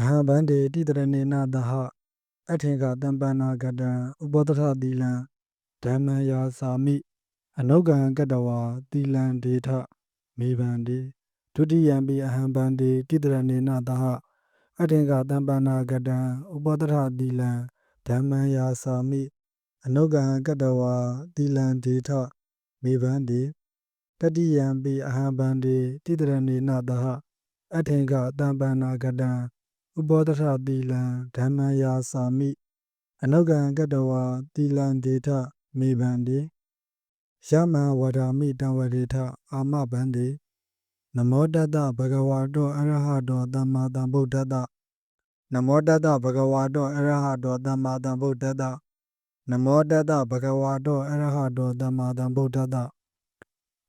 အဟံဗန္တိတိတရဏေနသဟအထေကတံပန္နာကတံဥပောတထသီလံဓမ္မယာစာမိအနုကံကတဝါသီလံဒေထမေဗန္တိဒုတိယံပိအဟံဗန္တိတိတရဏေနသဟအထေကတံပန္နာကတံဥပောတထသီလံဓမ္မယာစာမိအနုကံကတဝါသီလံဒေထမေဗန္တိတတိယံပိအဟံဗန္တိတိတရဏေနသဟအထေကတံပန္နာကတံ ဥပောတထသီလံဓမ္မယာစာမိအနုကံကတဝါသီလံဒေထမေဗန္တိယမံဝဒာမိတံဝရေထအာမဗန္တိနမောတတဗဂဝါတောအရဟတောသမ္မာသမ္ဗုဒ္ဓတ္တနမောတတဗဂဝါတောအရဟတောသမ္မာသမ္ဗုဒ္ဓတ္တနမောတတဗဂဝါတောအရဟတောသမ္မာသမ္ဗုဒ္ဓတ္တ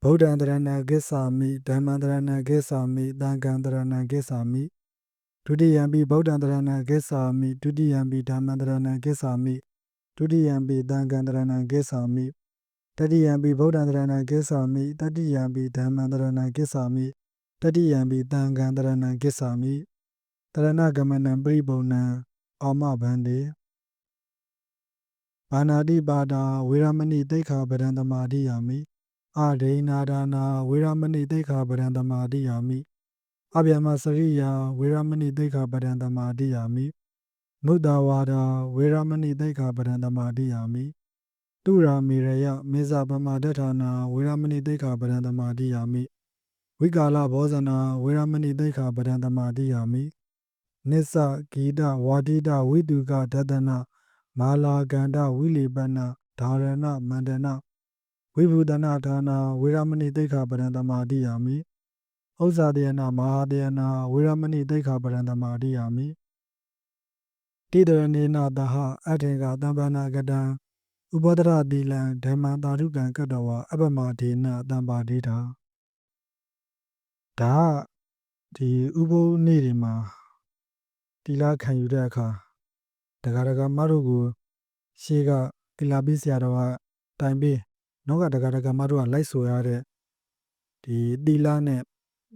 ဗုဒ္ဓံတရဏဂစ္ဆာမိဓမ္မံတရဏဂစ္ဆာမိသံဃံတရဏဂစ္ဆာမိ ဒုတိယံပိဗုဒ္ဓံတရဏဂစ္ဆာမိဒုတိယံပိဓမ္မံတရဏဂစ္ဆာမိဒုတိယံပိသံဃံတရဏဂစ္ဆာမိတတိယံပိဗုဒ္ဓံတရဏဂစ္ဆာမိတတိယံပိဓမ္မံတရဏဂစ္ဆာမိတတိယံပိသံဃံတရဏဂစ္ဆာမိတရဏဂမနံပရိပုံဏံအာမဗန္တိဘာနာတိပါဒာဝေရမဏိတိခာပဒံတမာတိယာမိအာဒိနာဒါနာဝေရမဏိတိခာပဒံတမာတိယာမိ အဗျမစရိယာဝေရမဏိတိခာပဒံတမာတိယာမိမုဒ္ဒဝါဒာဝေရမဏိတိခာပဒံတမာတိယာမိတုရာမေရယမေဇပမာဒဌာနာဝေရမဏိတိခာပဒံတမာတိယာမိဝိကာလဘောဇနာဝေရမဏိတိခာပဒံတမာတိယာမိနစ္စဂီတဝါတိတဝိတုကဒတနာမာလာကန္တဝိလိပနဓာရဏမန္တနာဝိဘူဒနာဌာနာဝေရမဏိတိခာပဒံတမာတိယာမိ ဥစ္စာတယနာမဟာတယနာဝေရမဏိတိခာပရံတမာတိယာမိတိတရဏေနတဟအထေကတံပနာကတံဥပဒရတိလံဓမ္မတာရုကံကတဝအပမဒေနတံပါဒိတာဒါဒီဥပုနေ့တွေမှာတိလခံယူတဲ့အခါတက္ကရာကမတို့ကိုရှေးကတိလာပိဆရာတော်ကတိုင်ပေးနောက်ကတက္ကရာကမတို့ကလိုက်ဆိုရတဲ့ဒီတိလနဲ့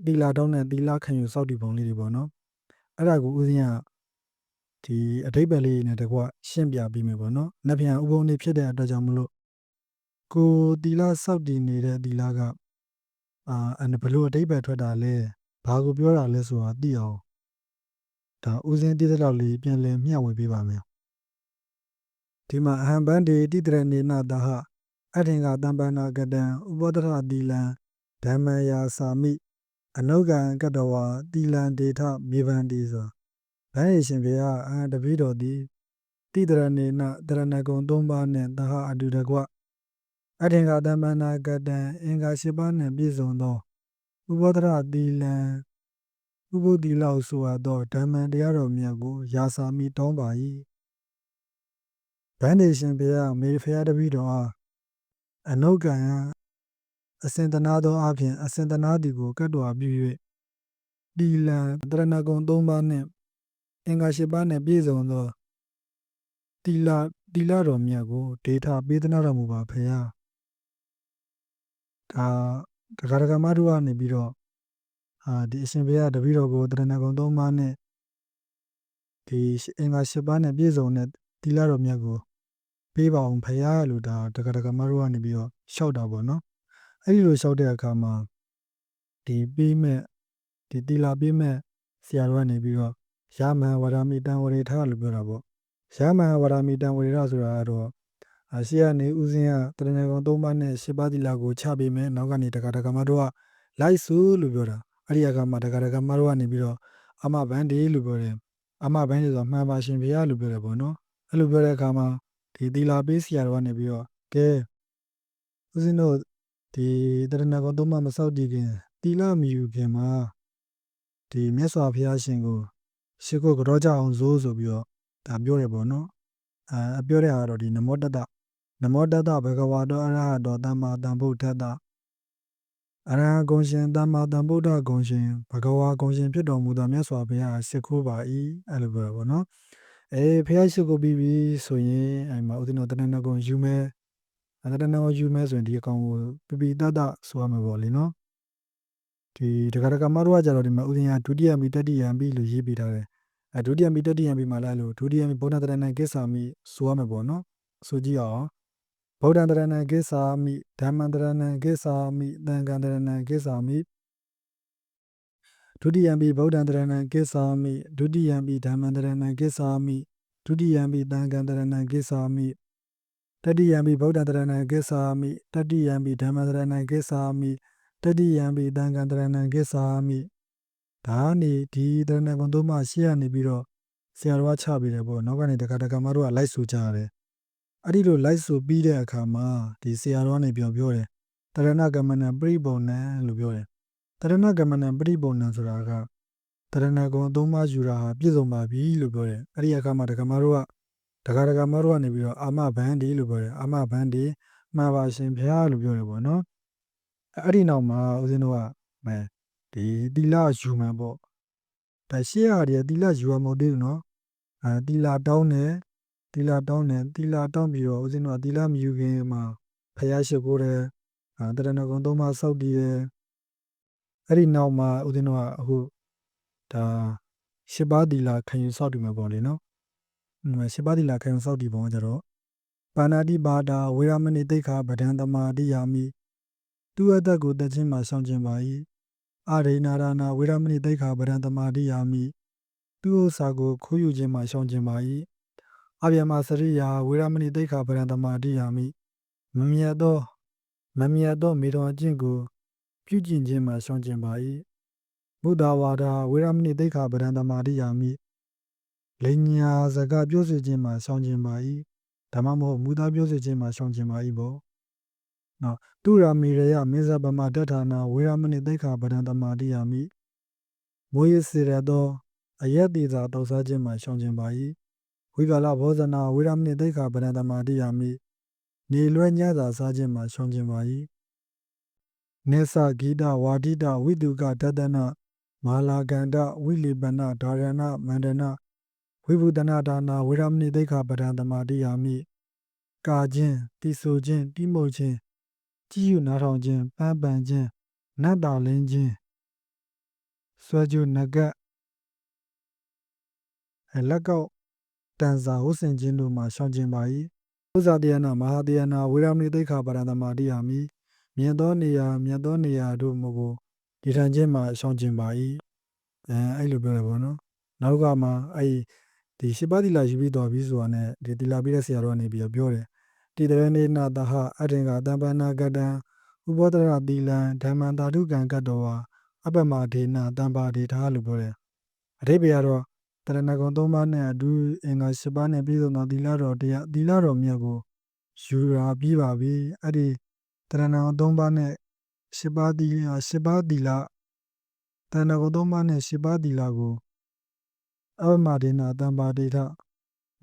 တီလာတောင်းတဲ့တီလာခံယူစောက်တီပုံလေးတွေပေါ့နော်အဲ့ဒါကိုဦးဇင်းကဒီအထိပ္ပယ်လေးနဲ့တကွရှင်းပြပြီးမယ်ပေါ့နော်။နှစ်ပြန်ဥပုံနေဖြစ်တဲ့အတွက်ကြောင့်မလို့ကိုတီလာစောက်တီနေတဲ့တီလာကအာအဲ့ဘလို့အထိပ္ပယ်ထွက်တာလဲဘာကိုပြောတာလဲဆိုတာသိအောင်ဒါဦးဇင်းတည်တဲ့လောက်လေးပြန်လည်မျှဝေပေးပါမယ်။ဒီမှာအဟံပန္တိတိတရနေနတဟအထင်ကတံပန္နာကတံဥပဒရတိလံဓမ္မယာစာမိ အနုကံကတဝါတီလံဒေထမေဗန္တိဆိုဗန္ဒီရှင်ဖေဟာအာတပိတော်သည်တိတရဏေနတရဏဂုံ၃ပါးနှင့်သဟအတုတကွအထင်္ဂတမ္ပန္နာကတံအင်္ဂါ၈ပါးနှင့်ပြည့်စုံသောဥပဒရတီလံဥပုတိလောက်ဆိုအပ်သောဓမ္မတရားတော်မြတ်ကိုယာစာမိတောင်းပါ၏ဗန္ဒီရှင်ဖေဟာမေဖေဟာတပိတော်အားအနုကံ အစင်တနာသောအဖြစ်အစင်တနာသည်ကိုကတ်တော်ပြု၍တီလံတရဏဂုံ၃ပါးနှင့်အင်္ဂါ၈ပါးနှင့်ပြည့်စုံသောတီလာတီလာတော်မြတ်ကိုဒေတာပေးသနာတော်မူပါဖေယဒါဒဂရကမတို့ကနေပြီးတော့အာဒီအရှင်ဘေးကတပည့်တော်ကိုတရဏဂုံ၃ပါးနဲ့ဒီအင်္ဂါ၈ပါးနဲ့ပြည့်စုံတဲ့တီလာတော်မြတ်ကိုပေးပါအောင်ဖေယလို့ဒါဒဂရကမတို့ကနေပြီးတော့ရှောက်တာပေါ့နော် အဲ့ဒီလိုလျှောက်တဲ့အခါမှာဒီပေးမဲ့ဒီတီလာပေးမဲ့ဆရာတော်ကနေပြီးတော့ရမန်ဝရမီတံဝရေထလို့ပြောတာပေါ့ရမန်ဝရမီတံဝရေထဆိုတာကတော့အရှိယနေဦးစင်းကတရဏဂုံ၃ပါးနဲ့၈ပါးတီလာကိုချပေးမယ်နောက်ကနေတက္ကရာကမတို့ကလိုက်စုလို့ပြောတာအဲ့ဒီအခါမှာတက္ကရာကမတို့ကနေပြီးတော့အမဘန်ဒီလို့ပြောတယ်အမဘန်ဒီဆိုတာမှန်ပါရှင်ဖေရလို့ပြောတယ်ပေါ့နော်အဲ့လိုပြောတဲ့အခါမှာဒီတီလာပေးဆရာတော်ကနေပြီးတော့ကဲဦးစင်းတို့ ဒီတရဏဂုံသုံးပါးမစောက်တည်ခင်တီလာမီယူခင်မှာဒီမြတ်စွာဘုရားရှင်ကိုရှိခိုးကြောကြအောင်ဇိုးဆိုပြီးတော့ဒါပြောတယ်ပေါ့နော်အဲပြောတဲ့ဟာတော့ဒီနမောတတနမောတတဘဂဝါတောအရဟတောသမ္မာသမ္ဗုဒ္ဓတ္တအရဟဂုံရှင်သမ္မာသမ္ဗုဒ္ဓဂုံရှင်ဘဂဝါဂုံရှင်ဖြစ်တော်မူသောမြတ်စွာဘုရားရှိခိုးပါ၏အဲ့လိုပြောတာပေါ့နော်အေးဘုရားရှိခိုးပြီးပြီဆိုရင်အဲ့မှာဥဒိနောတဏ္ဍဂုံယူမဲ အတဏောယူမဲဆိုရင်ဒီအကောင်ကိုပြပိတတဆိုရမှာပေါ့လေနော်ဒီတက္ကရာကမတို့ကကြတော့ဒီမှာဥဒိယဒုတိယမိတတိယမိလို့ရေးပေးထားတယ်အဲဒုတိယံပိတတိယံပိမှာလည်းလို့ဒုတိယံပိဗုဒ္ဓတရဏံကိစ္ဆာမိဆိုရမယ်ပေါ့နော်ဆိုကြည့်အောင်ဗုဒ္ဓတရဏံကိစ္ဆာမိဓမ္မံတရဏံကိစ္ဆာမိသံဃံတရဏံကိစ္ဆာမိဒုတိယံပိဗုဒ္ဓံတရဏံကိစ္ဆာမိဒုတိယံပိဓမ္မံတရဏံကိစ္ဆာမိဒုတိယံပိသံဃံတရဏံကိစ္ဆာမိ တတိယံပိဗုဒ္ဓံတရဏံကိစ္ဆာမိတတိယံပိဓမ္မံတရဏံကိစ္ဆာမိတတိယံပိသံဃံတရဏံကိစ္ဆာမိဒါကနေဒီတရဏဂုံသုံးပါးရှေ့ကနေပြီးတော့ဆရာတော်ကချပေးတယ်ပေါ့နောက်ကနေတခါတခါမတို့ကလိုက်ဆိုကြရတယ်အဲ့ဒီလိုလိုက်ဆိုပြီးတဲ့အခါမှာဒီဆရာတော်ကနေပြောပြောတယ်တရဏဂမနံပရိပုံနံလို့ပြောတယ်တရဏဂမနံပရိပုံနံဆိုတာကတရဏဂုံသုံးပါးယူတာဟာပြည့်စုံပါပြီလို့ပြောတယ်အဲ့ဒီအခါမှာတခါမတို့က တခါတခါမတို့ကနေပြီးတော့အာမဘန္ဒီလို့ပြောတယ်အာမဘန္ဒီမှန်ပါရှင်ဘုရားလို့ပြောတယ်ပေါ့နော်အဲ့ဒီနောက်မှာဦးဇင်းတို့ကမဲဒီတီလာယူမှန်ပေါ့ဒါရှေ့ဟာဒီတီလာယူရမဟုတ်သေးဘူးနော်အဲတီလာတောင်းတယ်တီလာတောင်းတယ်တီလာတောင်းပြီးတော့ဦးဇင်းတို့ကတီလာမယူခင်မှာဖယားရှိခိုးတယ်အဲတရဏဂုံသုံးပါးစောက်တည်တယ်အဲ့ဒီနောက်မှာဦးဇင်းတို့ကအခုဒါရှစ်ပါးတီလာခံယူစောက်တည်မှာပေါ့လေနော် ရှစ်ပါးတီလာခံယူစောက်တည်ပုံကကြတော့ပါဏာတိပါဒာဝေရမဏိတိခာပဒံတမာတိယာမိသူအသက်ကိုတက်ခြင်းမှာဆောင်ကျင်ပါ၏အာရိနာရနာဝေရမဏိတိခာပဒံတမာတိယာမိသူဥစ္စာကိုခိုးယူခြင်းမှာဆောင်ကျင်ပါ၏အဗျမစရိယာဝေရမဏိတိခာပဒံတမာတိယာမိမမြတ်သောမမြတ်သောမေတော်အကျင့်ကို ပြုကျင့်ခြင်းမှာဆောင်ကျင်ပါ၏ဘုဒ္ဓဝါဒဝေရမဏိတိခာပဒံတမာတိယာမိ လိညာစကားပြောဆိုခြင်းမှာဆောင်ကျင်ပါ၏ဒါမှမဟုတ်မူသားပြောဆိုခြင်းမှာဆောင်ကျင်ပါ၏ပေါ့နော်တုရာမီရယမေဇဗမတထာနာဝေရမဏိသိခာပဒံတမာတိယာမိမွေးစေရသောအယက်တိသာတောက်စားခြင်းမှာဆောင်ကျင်ပါ၏ဝိကာလဘောဇနာဝေရမဏိသိခာပဒံတမာတိယာမိနေလွဲညသာစားခြင်းမှာဆောင်ကျင်ပါ၏နေသဂီတဝါဒိတဝိတုကဒတနာမာလာကန္တဝိလိပနဒါရဏမန္တနာ ဝိဗုဒနာဒါနာဝေရမဏိသိခာပဒံတမာတိယာမိကာခြင်းတိဆိုခြင်းတိမုတ်ခြင်းကြည်ယူနားထောင်ခြင်းပန်းပန်ခြင်းနတ်တာလင်းခြင်းဆွဲကြိုနဂတ်အလက်ကောက်တန်စာဝဆင်ခြင်းတို့မှာရှောင်ကျင်ပါ၏ဥဇာတယနာမဟာတယနာဝေရမဏိသိခာပရံတမာတိယာမိမြင်သောနေရာမြတ်သောနေရာတို့မကိုဒီထန်ခြင်းမှာရှောင်ကျင်ပါ၏အဲအဲ့လိုပြောရပါတော့နောက်ကမှအဲ့ ဒီရှိပါတိလာယူပြီးတော်ပြီးဆိုတာနဲ့ဒီတိလာပြီးတဲ့ဆရာတော်ကနေပြီးပြောတယ်တိတရဏေနတဟအရင်ကတမ္ပနာကတံဥပောဒရတိလံဓမ္မန္တာဓုကံကတ္တောဝအပမဒေနတမ္ပါဒေထာလို့ပြောတယ်အထိပ္ပယ်ကတော့တရဏဂုံ၃ပါးနဲ့အတူအင်္ဂါ၈ပါးနဲ့ပြည့်စုံသောသီလတော်တရားသီလတော်မြတ်ကိုယူရာပြီးပါပြီအဲ့ဒီတရဏဂုံ၃ပါးနဲ့၈ပါးသီလ၈ပါးသီလတရဏဂုံ၃ပါးနဲ့၈ပါးသီလကို အပမဒေနတမ္ပါဒေထ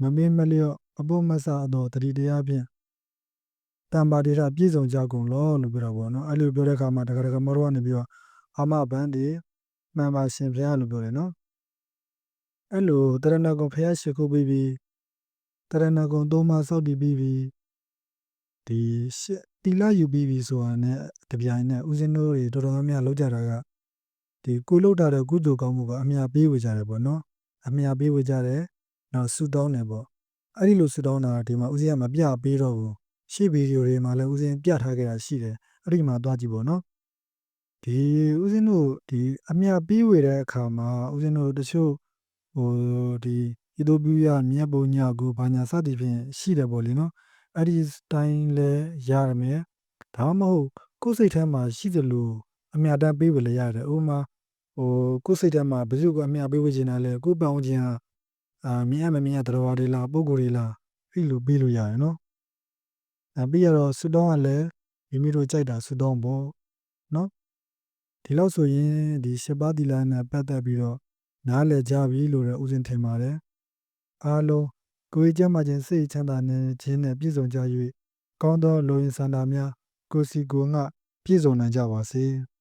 မမေ့မလျော့အဖို့မဆအသောတတိတရားဖြင့်တမ္ပါဒေတာပြည့်စုံကြကုန်လောလို့ပြောတာပေါ့နော်အဲ့လိုပြောတဲ့အခါမှာတခါတခါမတော်ကနေပြီးတော့အာမဘန်းဒီမှန်ပါရှင်ဘုရားလို့ပြောတယ်နော်အဲ့လိုတရဏဂုံဘုရားရှိခိုးပြီးပြီးတရဏဂုံသုံးပါးစောက်တည်ပြီးပြီးဒီတီလာယူပြီးပြီးဆိုတာနဲ့တပြိုင်နက်ဦးဇင်းတို့တွေတော်တော်များများလောက်ကြတာကဒီကိုလောက်တာတဲ့ကုသိုလ်ကောင်းမှုကအမြပေးဝေကြတယ်ပေါ့နော် အမြပေးဝေကြတယ်နောက်ဆုတောင်းတယ်ပေါ့အဲ့ဒီလိုဆုတောင်းတာဒီမှာဦးဇင်းကမပြပေးတော့ဘူးရှေ့ဗီဒီယိုတွေမှာလည်းဦးဇင်းပြထားခဲ့တာရှိတယ်အဲ့ဒီမှာသွားကြည့်ပေါ့နော်ဒီဦးဇင်းတို့ဒီအမြပြီးဝေတဲ့အခါမှာဦးဇင်းတို့တချို့ဟိုဒီဤသို့ပြရမြတ်ပုံညာကိုဘာညာစသည်ဖြင့်ရှိတယ်ပေါ့လေနော်အဲ့ဒီတိုင်းလဲရရမယ်ဒါမှမဟုတ်ကိုယ်စိတ်ထဲမှာရှိသလိုအမြတမ်းပေးဝေလည်းရတယ်ဥပမာ ဟိုကိုယ်စိတ်ထဲမှာဘယ်သူကအမြပေးဝေချင်တာလဲကိုယ်ပောင်းခြင်းဟာအာမြင်ရမမြင်ရတော်တွေလားပုံကိုယ်တွေလားအဲ့လိုပေးလို့ရတယ်နော်အဲပြီးရတော့ဆူတောင်းကလည်းမိမိတို့ကြိုက်တာဆူတောင်းပေါ့နော်ဒီလောက်ဆိုရင်ဒီရှစ်ပါးသီလနဲ့ပတ်သက်ပြီးတော့နားလည်ကြပြီလို့လည်းဥစဉ်ထင်ပါတယ်အားလုံးကိုယ်ကြမ်းမှခြင်းစိတ်ချမ်းသာနေခြင်းနဲ့ပြည့်စုံကြ၍ကောင်းသောလူရင်းစန္ဒာများကိုစီကိုငှပြည့်စုံနိုင်ကြပါစေ။